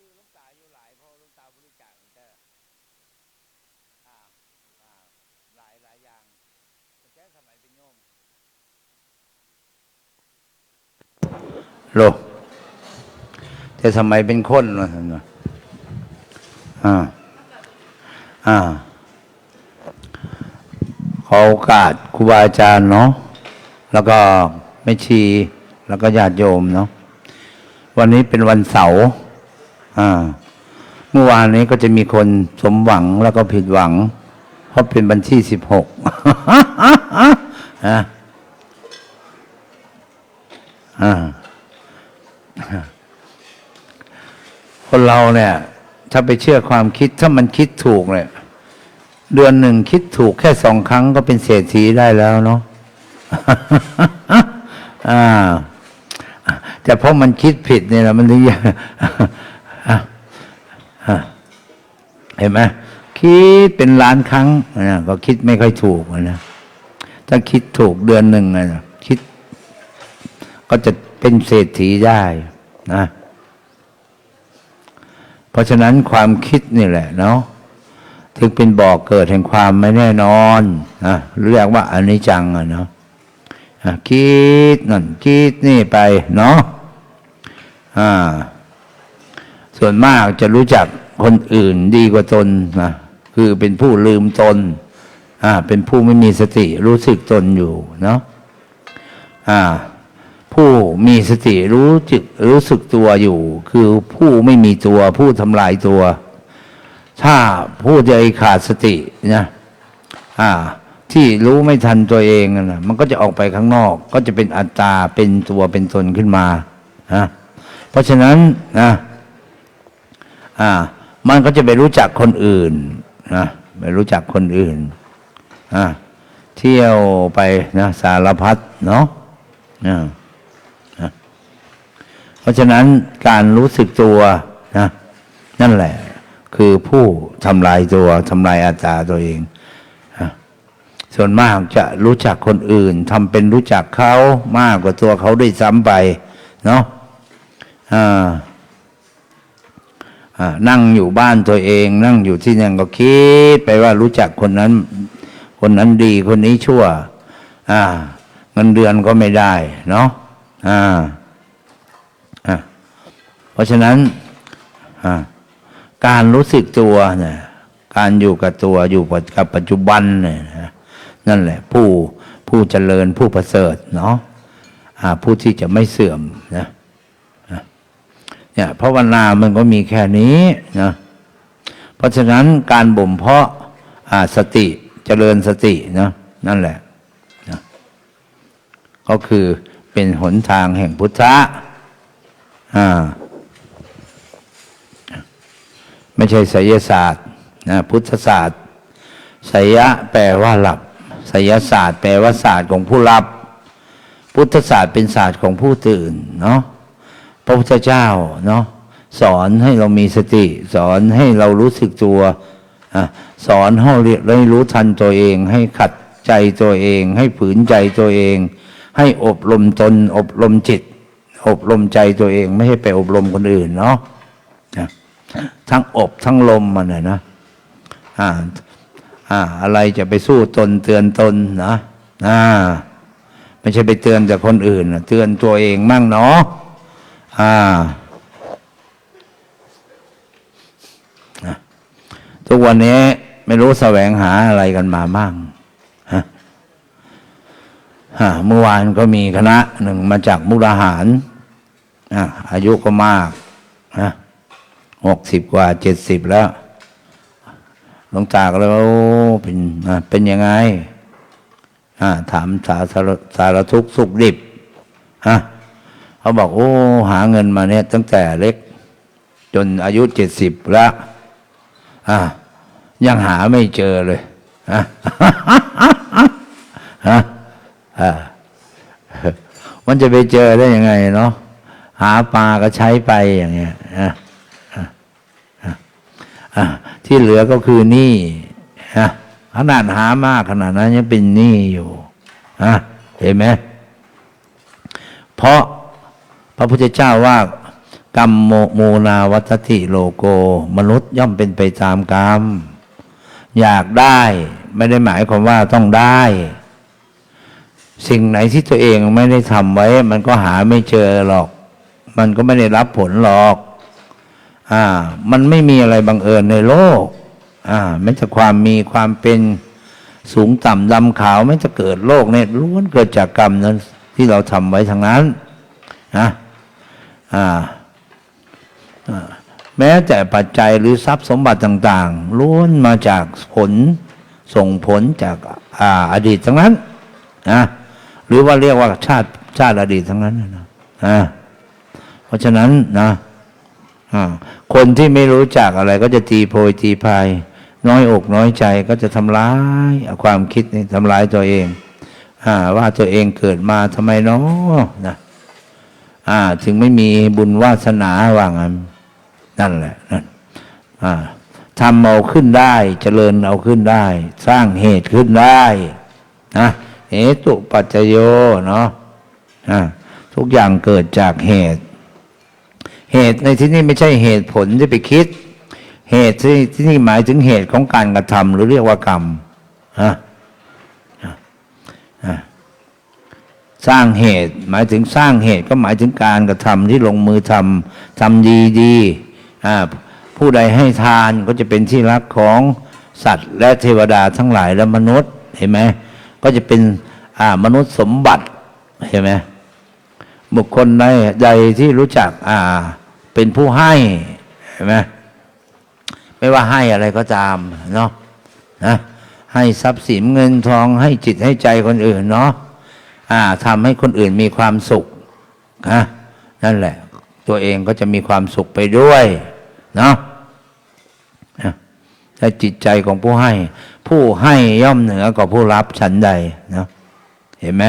ซื้อลุงตาอยู่หลายเพราะลุงตาบริจาคแต่อ่าอ่าหลายหลายอย่างแต่สมัยเป็นโยมโลแต่สมัยเป็นคนว่านว่าอ่าอ่าขอโอกาสครูบาอาจารย์เนาะแล้วก็แม่ชีแล้วก็ญาติโยมเนาะวันนี้เป็นวันเสาร์ อ่าเมื่อวานนี้ก็จะมีคนสมหวังแล้วก็ผิดหวัง เพราะเป็นวันที่สิบหกคนเราเนี่ย ถ้าไปเชื่อความคิดถ้ามันคิดถูกเนี่ย เดือนหนึ่งคิดถูกแค่สองครั้งก็เป็นเศรษฐีได้แล้วเนาะอ่าแต่เพราะมันคิดผิดเนี่ยนะมันถึง เห็นไหมคิดเป็นล้านครั้งนะก็คิดไม่ค่อยถูกนะถ้าคิดถูกเดือนหนึ่งนะคิด ก็จะเป็นเศรษฐีได้นะ เพราะฉะนั้นความคิดนี่แหละเนาะถึงเป็นบ่อกเกิดแห่งความไม่แน่นอนนะเรียกว่าอนิจจังอะเนาะอะคิดนั่นคิดนี่ไปเนาะอ่า ส่วนมากจะรู้จัก คนอื่นดีกว่าตนนะคือเป็นผู้ลืมตนอ่าเป็นผู้ไม่มีสติรู้สึกตนอยู่เนาะอ่า ผู้มีสติรู้จึกรู้สึกตัวอยู่ คือผู้ไม่มีตัว ผู้ทำลายตัว ถ้าผู้ใดขาดสตินะอ่า ที่รู้ไม่ทันตัวเองนะมันก็จะออกไปข้างนอก ก็จะเป็นอัตตาเป็นตัวเป็นตนขึ้นมานะเพราะฉะนั้นนะอ่า มันก็จะไปรู้จักคนอื่นนะไปรู้จักคนอื่นอ่าเที่ยวไปนะสารพัดเนาะอ่าเพราะฉะนั้นการรู้สึกตัวนะนั่นแหละ คือผู้ทำลายตัวทำลายอัตาตัวเองส่วนมากจะรู้จักคนอื่นทำเป็นรู้จักเขามากกว่าตัวเขาด้วยซ้ำไป เนาะอ่า นั่งอยู่บ้านตัวเอง นั่งอยู่ที่นั่นก็คิดไปว่ารู้จักคนนั้น คนนั้นดีคนนี้ชั่ว อ่าเงินเดือนก็ไม่ได้ เนาะอ่าอ่เพราะฉะนั้นอะการรู้สึกตัวเนี่ยการอยู่กับตัวอยู่กับปัจจุบันเนี่ยนั่นแหละ ผู้ผู้เจริญผู้ประเสริฐเนาะอ่าผู้ที่จะไม่เสื่อมนะ เนี่ยภาวนามันก็มีแค่นี้นะเพราะฉะนั้นการบ่มเพาะสติเจริญสตินะนั่นแหละนะก็คือเป็นหนทางแห่งพุทธะอ่าไม่ใช่ไสยศาสตร์นะพุทธศาสตร์ไสยะแปลว่าหลับไสยศาสตร์ แปลว่าศาสตร์ของผู้รับ พุทธศาสตร์เป็นศาสตร์ของผู้ตื่นเนาะ ระพุทธเจ้าเนาะสอนให้เรามีสติ สอนให้เรารู้สึกตัวอสอนให้เราได้รู้ทันตัวเอง ให้ขัดใจตัวเอง ให้ฝืนใจตัวเอง ให้อบรมตน อบรมจิต อบรมใจตัวเอง ไม่ให้ไปอบรมคนอื่นเนาะทั้งอบทั้งลมมันนะนะอ่าอ่า อะไรจะไปสู้ตนเตือนตนนะอ่าไม่ใช่ไปเตือนแต่คนอื่นเตือนตัวเองมั่งเนาะ อ่าทุกวันนี้ไม่รู้แสวงหาอะไรกันมามั่งฮะเมื่อวานก็มีคณะหนึ่งมาจากมุกดาหารอาอายุก็มากนะหกสิบกว่าเจ็ดสิบแล้วหลวงตาก็เลยว่าเป็นเป็นยังไงอ่าถามสาสารสารทุกสุขดิบฮะ เขาบอกโอ้ หาเงินมาเนี่ย ตั้งแต่เล็ก จนอายุเจ็ดสิบล้วอ่ายังหาไม่เจอเลยฮะฮะอ่ามันจะไปเจอได้ยังไงเนาะหาปลาก็ใช้ไปอย่างเงี้ยอะอะอะที่เหลือก็คือหนี้ฮะขนาดหามากขนาดนั้นยังเป็นหนี้อยู่ฮะเห็นไหมเพราะ ระพุทธเจ้าว่ากรรมโมโมนาวัตติโลโก มนุษย์ย่อมเป็นไปตามกรรม อยากได้ไม่ได้หมายความว่าต้องได้ สิ่งไหนที่ตัวเองไม่ได้ทำไว้ มันก็หาไม่เจอหรอก มันก็ไม่ได้รับผลหรอกอ่า มันไม่มีอะไรบังเอิญในโลก อ่าแม้แต่ความมีความเป็นสูงต่ำดำขาวไม่จะเกิดโลกเนี่ยล้วนเกิดจากกรรมนั้นที่เราทำไว้ทั้งนั้นนะ แม้แต่ปัจจัยหรือทรัพย์สมบัติต่าง ๆล้วนมาจากผลส่งผลจากอาอดีตทั้งนั้นนะหรือว่าเรียกว่าชาติชาติอดีตทั้งนั้นนะอ่าเพราะฉะนั้นนะคนที่ไม่รู้จักอะไรก็จะตีโพยตีพาย น้อยอกน้อยใจก็จะทำร้ายความคิดนี่ทำร้ายตัวเองอว่าตัวเองเกิดมาทำไมเนาะนะ อ่า ถึงไม่มีบุญวาสนาว่างั้นนั่นแหละนั่นอ่าทำเอาขึ้นได้เจริญเอาขึ้นได้ สร้างเหตุขึ้นได้นะเหตุปัจจโยเนาะทุกอย่างเกิดจากเหตุ เหตุในที่นี้ไม่ใช่เหตุผลที่ไปคิด เหตุที่ที่นี่หมายถึงเหตุของการกระทำหรือเรียกว่ากรรมฮะะะ สร้างเหตุ หมายถึงสร้างเหตุก็หมายถึงการกระทำที่ลงมือทำทำดีดีผู้ใดให้ทานก็จะเป็นที่รักของสัตว์ และเทวดาทั้งหลายและมนุษย์เห็นไหมก็จะเป็นมนุษย์สมบัติเห็นไหมบุคคลใดใดที่รู้จักอ่าเป็นผู้ให้เห็นไหมไม่ว่าให้อะไรก็ตามเนาะนะให้ทรัพย์สินเงินทองให้จิตให้ใจคนอื่นเนาะ ทำให้คนอื่นมีความสุขนะนั่นแหละ ตัวเองก็จะมีความสุขไปด้วยเนาะนะถ้าจิตใจของผู้ให้ ผู้ให้ย่อมเหนือกว่าผู้รับฉันใดเนาะเห็นไหม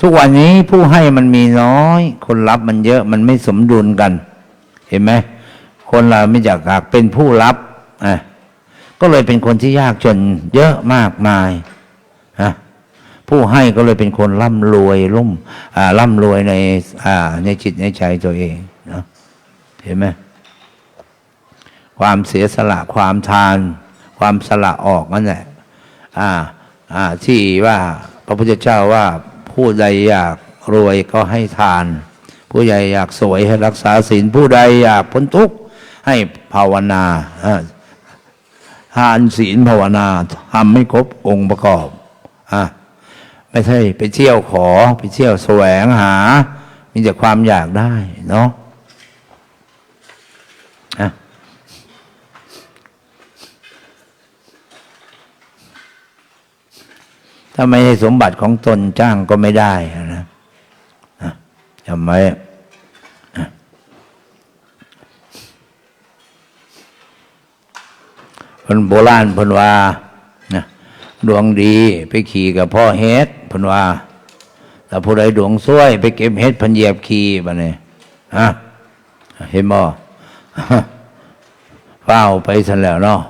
ทุกวันนี้ผู้ให้มันมีน้อย คนรับมันเยอะมันไม่สมดุลกัน เห็นไหมคนเราไม่อยากหากเป็นผู้รับอะก็เลยเป็นคนที่ยากจนเยอะมากมาย ผู้ให้ก็เลยเป็นคนร่ำรวยรุ่มร่ำรวยในในจิตในใจตัวเองนะเห็นไหมความเสียสละความทาน ความสละออกนั่นแหละที่ว่าพระพุทธเจ้าว่าผู้ใดอยากรวยก็ให้ทาน ผู้ใดอยากสวยให้รักษาศีลผู้ใดอยากพ้นทุกข์ให้ภาวนาทานศีลภาวนาทำไม่ครบองค์ประกอบอะ ไม่ใช่ไปเที่ยวขอ ไปเที่ยวแสวงหา มีแต่ความอยากได้เนาะถ้าไม่ใช่สมบัติของตนจ้างก็ไม่ได้นะจำไว้คนโบราณพนว่านดวงดีไปขี่กับพ่อเฮ็ด พนว่าแต่ผู้ใดดวงซวย ไปเก็บเฮ็ดพันเหยียบขี่บะเนี่ยฮะเห็นบ่เฝ้าไปสันแล้วเนาะ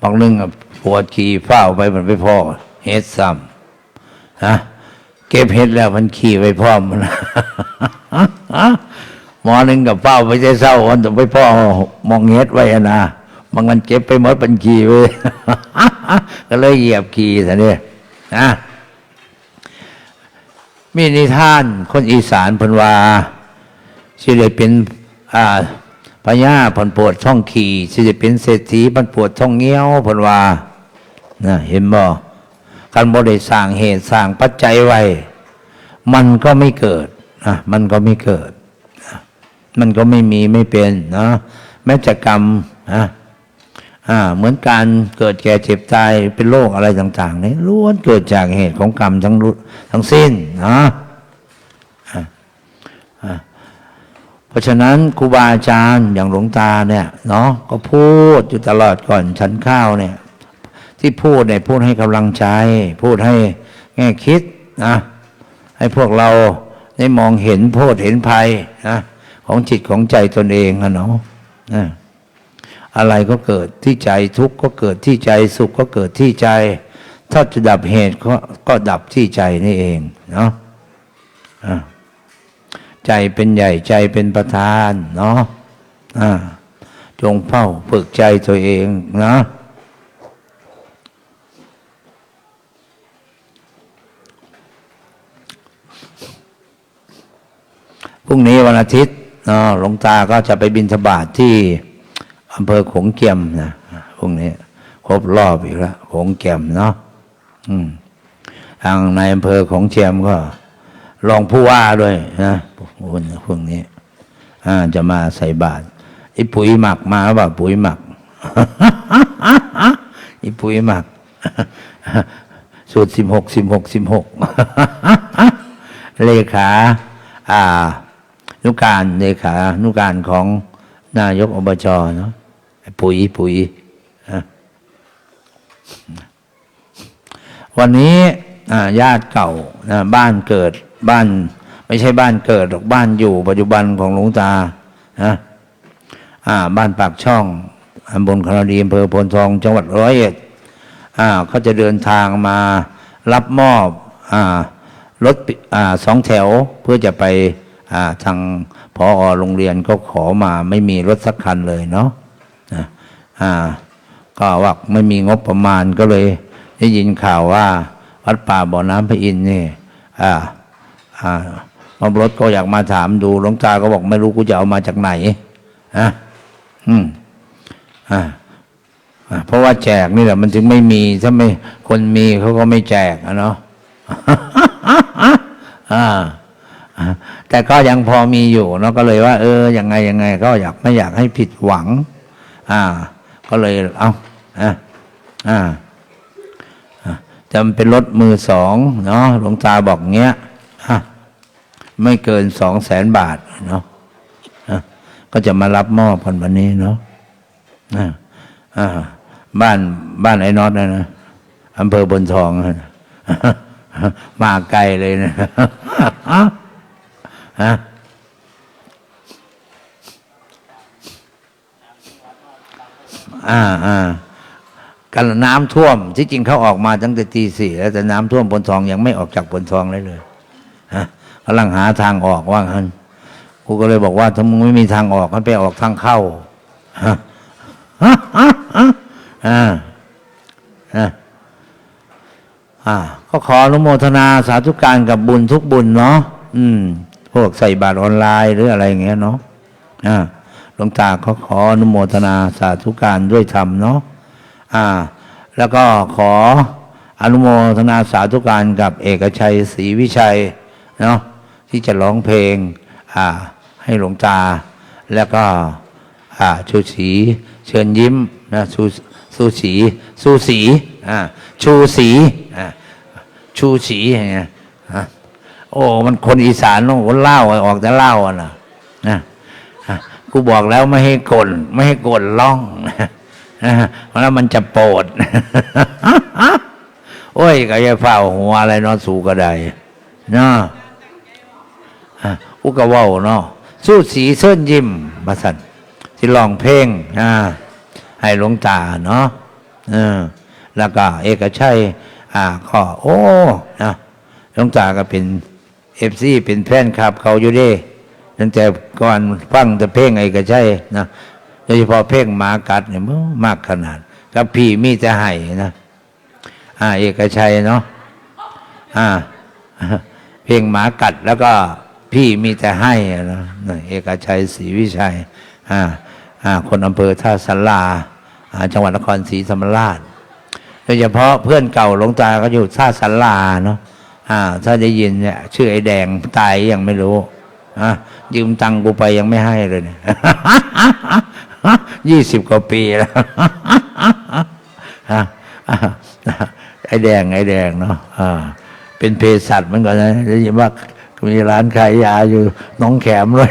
บางนึงปวดขี่เฝ้าไปมันไปพ่อเฮ็ดซ้ำนะเก็บเฮ็ดแล้วมันขี่ไปพร้อมันหมอหนึ่งกับเฝ้าไปใจเศร้าวันต้องไปพ่อมองเฮ็ดไว้อะนะบางวันเก็บไปหมดเป็นขี่ไปก็เลยเหยียบขี่ซะเนี่ยนะ มีนิทานคนอีสานพันว่าสิได้เป็นอ่าพญาเพันปวดช่องขี่สิได้เป็นเศรษฐีเพันปวดช่องเงี้ยวพันว่านะเห็นบ่การบริสร้างเหตุสร้างปัจจัยไว้มันก็ไม่เกิดนะมันก็ไม่เกิด มันก็ไม่มีไม่เป็นนะแม้จะกรรมนะ อ่าเหมือนการเกิดแก่เจ็บตายเป็นโรคอะไรต่างๆนี่ล้วนเกิดจากเหตุของกรรมทั้งทั้งสิ้นนะอ่าอ่าเพราะฉะนั้นครูบาอาจารย์อย่างหลวงตาเนี่ยเนาะก็พูดอยู่ตลอดก่อนฉันข้าวเนี่ย ที่พูดเนี่ยพูดให้กำลังใจ พูดให้แง่คิดนะให้พวกเราได้มองเห็นโทษเห็นภัยนะของจิตของใจตนเองนะเนาะ อะไรก็เกิดที่ใจทุกข์ก็เกิดที่ใจสุขก็เกิดที่ใจ ถ้าจะดับเหตุก็ก็ดับที่ใจนี่เองเนาะะใจเป็นใหญ่ใจเป็นประธานเนาะจงเฝ้าฝึกใจตัวเองนะพรุ่งนี้วันอาทิตย์เนาะหลวงตาก็จะไปบินธบาตทที่ อำเภอขงเกียมนะพรุ่งนี้ครบรอบอีกแล้วขงเกียมเนาะอืมทางในอำเภอของเจียมก็รองผู้ว่าด้วยนะวันพรุ่งนี้อ่าจะมาใส่บาตรไอ้ปุ๋ยหมักมาหรือเปล่าปุ๋ยหมักไอ้ปุ๋ยหมักสูตรสิบหกสิบหกสิบหกเลขาอ่านุการเลขานุการของนายกอบจเนาะ ปุ๋ยปุ๋ยวันนี้ญาติเก่านะบ้านเกิดบ้าน ไม่ใช่บ้านเกิดหรอกบ้านอยู่ ปัจจุบันของหลวงตานะบ้านปากช่องตำบลคณดีอำเภอพนทองจังหวัดร้อยเอ็ดเขาจะเดินทางมารับมอบอรถอสองแถวเพื่อจะไปทางพอโรงเรียนก็ขอมาไม่มีรถสักคันเลยเนาะ อ่า ก็ว่าไม่มีงบประมาณก็เลย ได้ยินข่าวว่า วัดป่าบ่อน้ำพระอินทร์นี่อ่าอ่ามรถก็อยากมาถามดูหลวงตาก็บอกไม่รู้กูจะเอามาจากไหนอะอืมอ่าเพราะว่าแจกนี่แหละมันถึงไม่มีถ้าไม่คนมีเขาก็ไม่แจกอะเนาะแต่ก็ยังพอมีอยู่เนาะก็เลยว่า เออยังไงยังไง ก็อยากไม่อยากให้ผิดหวัง อ่า ก็เลยเอาอ่าอ่าจะเป็นรถมือสองเนาะหลวงตาบอกเงี้ยไม่เกินสองแสนบาทเนาะอะก็จะมารับมอบกันวันนี้เนาะอะอ่าบ้านบ้านไอ้น็อตนะนะอำเภอบนทองนะมาไกลเลยนะ ฮะ อ่าอ่ากันน้ำท่วม ที่จริงเขาออกมาตั้งแต่ตีสี่แล้วแต่น้ำท่วมบนทองยังไม่ออกจากบนทองเลยเลยฮะกำลังหาทางออกว่างั้นกูก็เลยบอกว่าถ้ามึงไม่มีทางออกมันไปออกทางเข้าฮะฮะฮะอ่าอ่าอ่าก็ขออนุโมทนาสาธุการกับบุญทุกบุญเนาะอืม พวกใส่บาตรออนไลน์หรืออะไรอย่างเงี้ยเนาะอ่า หลวงตาเขาขออนุโมทนาสาธุการด้วยธรรมเนาะอ่า แล้วก็ขออนุโมทนาสาธุการกับเอกชัยศรีวิชัยเนาะที่จะร้องเพลงอ่าให้หลวงตา แล้วก็อ่าชูศีเชิญยิ้มนะชูชูศรีชูศรีอ่าชูศรีอ่าชูศีอย่างเงี้ยฮะโอ้ มันคนอีสานต้องคนเล่าออกแต่เล่าอะนะนะ กูบอกแล้วไม่ให้กลนไม่ให้กลนล่องเพราะนั้นมันจะโปดโอ้ยก็จะเฝ้าหัวอะไรนาะสู่ก็ได้เนาะอุกะว้าเนาะสู้สีเส้นยิ้มมาสันที่ลองเพลงอ่าให้หลวงตาเนาะเออแล้วก็เอกชัยอ่าก็โอ้นะหลวงตาก็เป็นเอฟซีเป็นแฟนคลับเขาอยู่ด้ ตั้งแต่ก่อนฟังแต่เพลงเอกชัยนะโดยเฉพาะเพลงหมากัดเนี่ยมันมากขนาดกับพี่มีแต่ให้นะอ่า เอกชัยเนาะอ่า เพลงหมากัดแล้วก็พี่มีแต่ให้นะเอกชัยศรีวิชัย อ่า อ่า คนอำเภอท่าสลาอ่าจังหวัดนครศรีธรรมราชโดยเฉพาะเพื่อนเก่าหลวงตาก็อยู่ท่าสลาเนาะอ่า ถ้าได้ยินเนี่ย ชื่อไอ้แดงตายยังไม่รู้ อะยืมตังค์กูไปยังไม่ให้เลยเนี่ยยี่สิบกว่าปีแล้วไอ้แดงไอ้แดงเนาะเป็นเภสัชเหมือนกันนะได้ยินว่ามีร้านขายยาอยู่น้องแขมเลย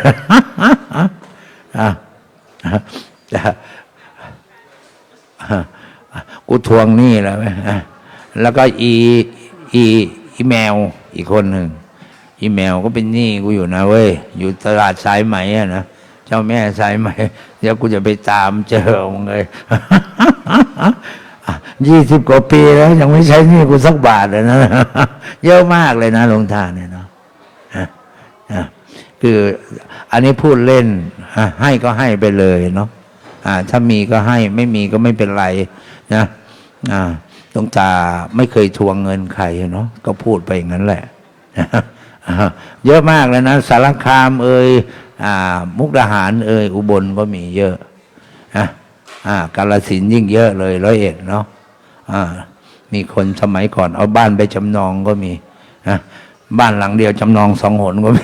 กูทวงหนี้แล้วไหมแล้วก็อีอีอีแมวอีกคนหนึ่ง อีแมวก็เป็นหนี้กูอยู่นะเว้ย อยู่ตลาดสายไหมอะนะเจ้าแม่สายไหมเดี๋ยวกูจะไปตามเจอมึงเลยยี่สิบกว่าปีแล้ว ยังไม่ใช้หนี้กูสักบาทเลยนะเยอะมากเลยนะหลวงทานเนี่ยเนาะคืออันนี้พูดเล่น ให้ก็ให้ไปเลยเนาะถ้ามีก็ให้ไม่มีก็ไม่เป็นไรนะหลวงตาไม่เคยทวงเงินใครเนาะก็พูดไปอย่างนั้นแหละ เยอะมากเลยนะสารคามเอ่ยอมุกดาหารเอ่ยอุบลก็มีเยอะนะอ่ากาลสินธุ์ยิ่งเยอะเลยร้อยเอ็ดเนาะอ่ามีคนสมัยก่อน เอาบ้านไปจำนองก็มีนะบ้านหลังเดียวจำนองสองหนก็มี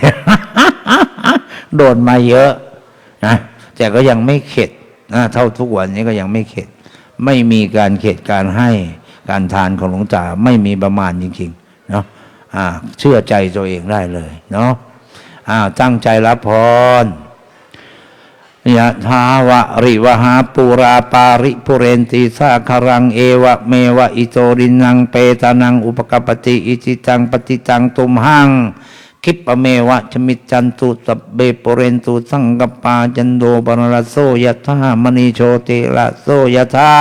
โดนมาเยอะนะแต่ก็ยังไม่เข็ดนะเท่าทุกวันนี้ก็ยังไม่เข็ด ไม่มีการเข็ดการให้การทานของหลวงตาไม่มีประมาณจริง เชื่อใจตัวเองได้เลยเนาะตั้งใจรับพรยะทาวะริวหาปูราปาริปุเรนติสาคารังเอวะเมวะอิโตรินังเปตานังอุปกปปติอิจิตังปฏิตังตุมหังคิปะเมวะชมิจจันตุสับเบปุเรนตุสังกปาจันโดปนรสโสยะธามณีโชติละโสยะธา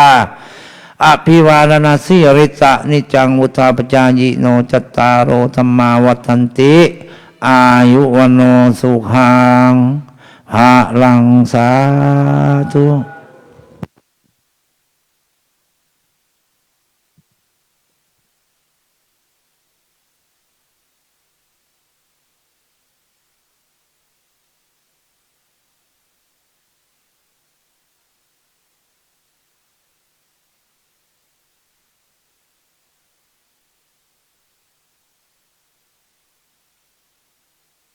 อภิวาลนาสิริตะนิจังวุทาปจายิโนจตตารโอธรรมาวัฏันติ อายุวโนสุขังหะลังสาธุ